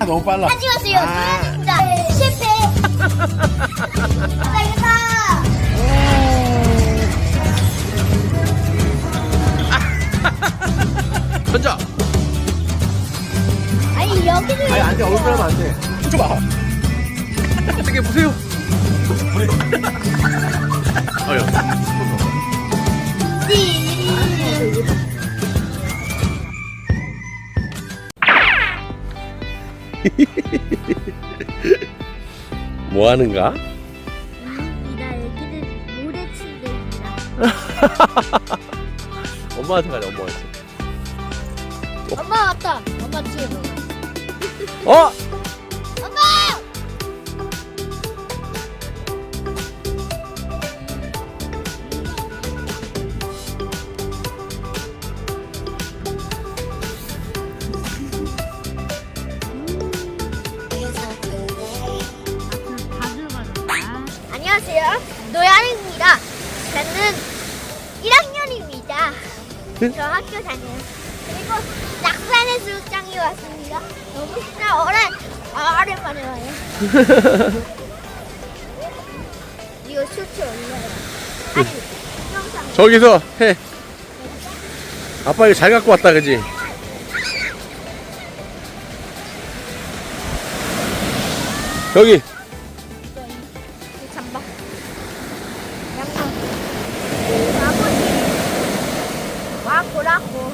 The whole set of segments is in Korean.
너무 빨라. 하지 마세요. 아. 노현입니다. 실패. 나 이거 다. 던져. 아니 여기를. 아니 안 돼. 얼굴 하면 안 돼. 춤춰봐. 어떻게 보세요. 어여. 뭐 하는가? 이다 여기는 모래 침대입니다. 엄마한테 가자. 엄마한테. 엄마 왔다. 엄마 뒤에 봐. 어? 노야입니다. 저는 1학년입니다. 저 학교 다녀요. 그리고 낙산의 수육장에 왔습니다. 너무 신나 오랜 아, 오랜만에 와요. 이거 슈트 올려요. 아니 영상 저기서 해. 아빠 이거 잘 갖고 왔다, 그지? 여기. 잠바. 양말. 아버지 와 보라고.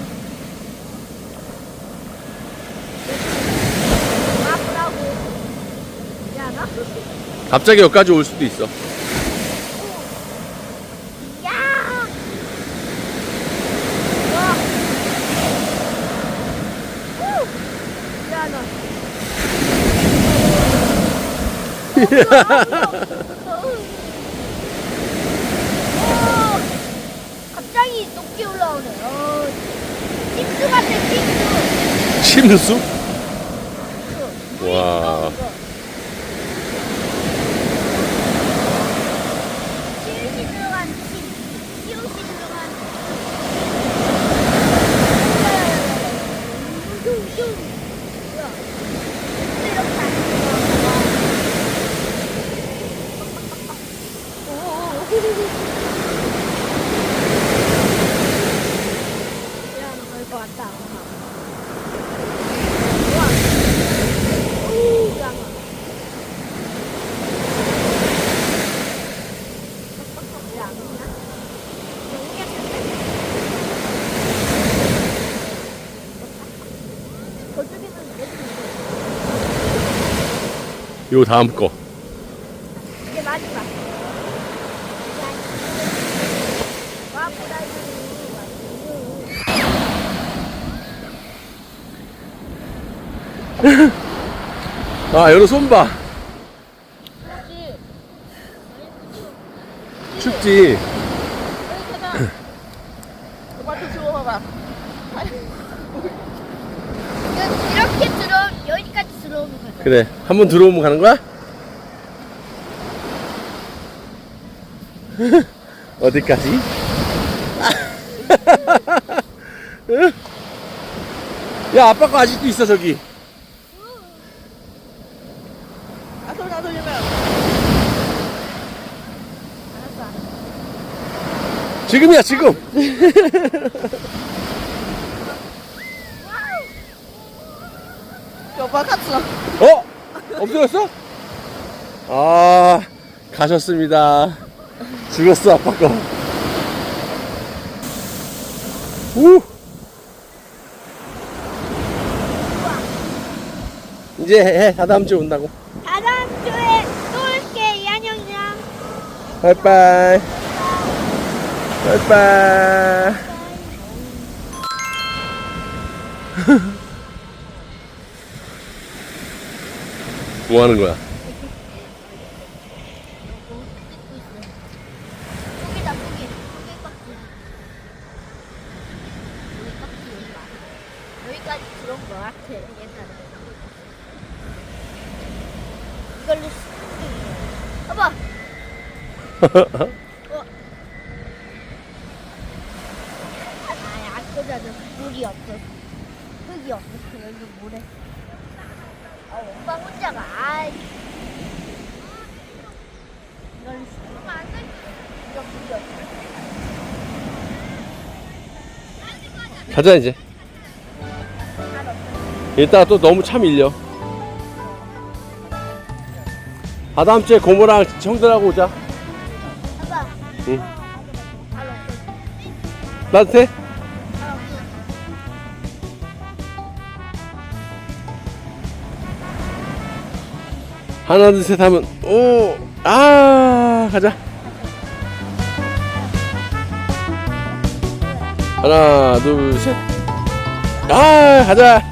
와 보라고. 야 나. 갑자기 여기까지 올 수도 있어. 어, 갑자기 높게 올라오네. 어, 찡수 같아. 침수? 찡수. 와. 시옷이 들어간 시, 시옷이 들어간. 뭐야? 이렇게 하는 야, 별거 같다. 우와. 오, 야. 야, 안 오냐? 여기가 저쪽에는 왜 요 다음 거. 이게 마지막. 와, 보라이브. 아, 여기 손 봐. 춥지? 이렇게 들어 여기까지 들어오는 거야. 그래. 한번 들어오면 가는 거야? 어디까지? 야, 아빠 거 아직도 있어, 저기. 지금이야, 지금. 오빠 갔어. 어? 없어졌어? 아, 가셨습니다. 죽었어, 아빠 거. 우! 이제 해, 해. 다다음 주에 온다고. 다다음 주에 또 올게 이한영이랑. 바이바이. 바이바이. 뭐 하는 거야? 여기다 여기 여기 깍지. 여기 깍지 여기 봐. 여기까지 들어온 거 같아 옛날에. 이걸로 쓰- 봐봐. 어. 아, 물이 없어. 흙이 없어. 여기. 어, 어, 오빠 혼자가 아이. 안 돼. 이거 무리 없어. 가자 이제 이따가 또 너무 차 밀려 아 다음 주에 고모랑 형들하고 오자 아빠. 응 바로 따 하나 둘 셋 하면 오 아 가자. 하나 둘 셋 아 가자